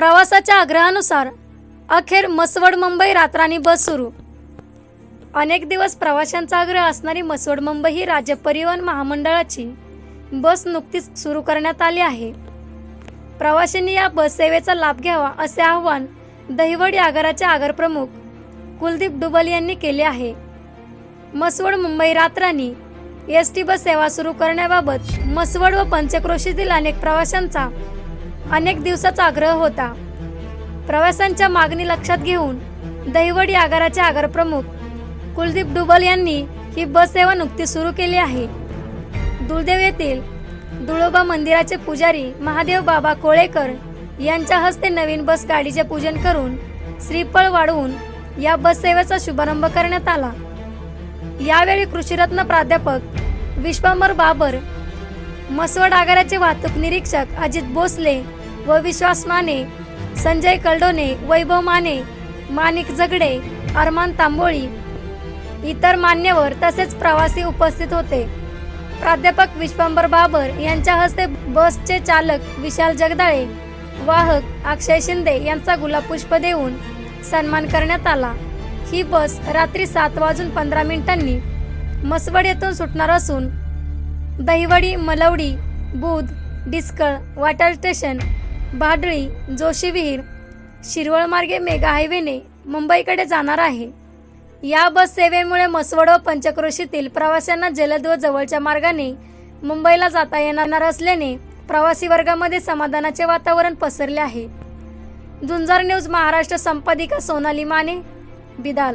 प्रवासाच्या आग्रहानुसार अखेर मसवड मुंबई रात्रानी बस सुरू. अनेक दिवस प्रवाशांचा आग्रह असणारी मसवड मुंबई ही राज्य परिवहन महामंडळाची बस नुकतीच सुरू करण्यात आली आहे. प्रवाशांनी या बस सेवेचा लाभ घ्यावा असे आवाहन दहिवडी आगाराचे आगार प्रमुख कुलदीप डुबल यांनी केले आहे. मसवड मुंबई रात्रानी एस टी बस सेवा सुरू करण्याबाबत मसवड व पंचक्रोशीतील अनेक प्रवाशांचा अनेक दिवसाचा आग्रह होता. प्रवाशांच्या मागणी लक्षात घेऊन दहिवडी आगाराचे आगार प्रमुख कुलदीप डुबल यांनी ही बस सेवा नुकतीच सुरू केली आहे. दुर्देव येथील दुळोबा मंदिराचे पुजारी महादेव बाबा कोळेकर यांच्या हस्ते नवीन बस गाडीचे पूजन करून श्रीफळ वाढवून या बस सेवेचा शुभारंभ करण्यात आला. यावेळी कृषीरत्न प्राध्यापक विश्वंभर बाबर मसवड आगाराचे वाहतूक निरीक्षक अजित भोसले व विश्वास माने संजय कलडोने वैभव माने माणिक जगडे अरमान तांबोळी इतर मान्यवर तसेच प्रवासी उपस्थित होते. प्राध्यापक विश्वंभर बाबर यांच्या हस्ते बसचे चालक विशाल जगदाळे वाहक अक्षय शिंदे यांचा गुलाब पुष्प देऊन सन्मान करण्यात आला. ही बस रात्री सात वाजून पंधरा मिनिटांनी मसवड येथून सुटणार असून दहिवडी मलवडी बुध डिस्कळ वाटार स्टेशन भाडळी जोशी विहीर शिरवळमार्गे मेगा हायवेने मुंबईकडे जाणार आहे. या बस सेवेमुळे मसवड व पंचक्रोशीतील प्रवाशांना जलद व जवळच्या मार्गाने मुंबईला जाता येणार असल्याने प्रवासी वर्गामध्ये समाधानाचे वातावरण पसरले आहे. झुंजार न्यूज महाराष्ट्र संपादिका सोनाली माने बिदाल.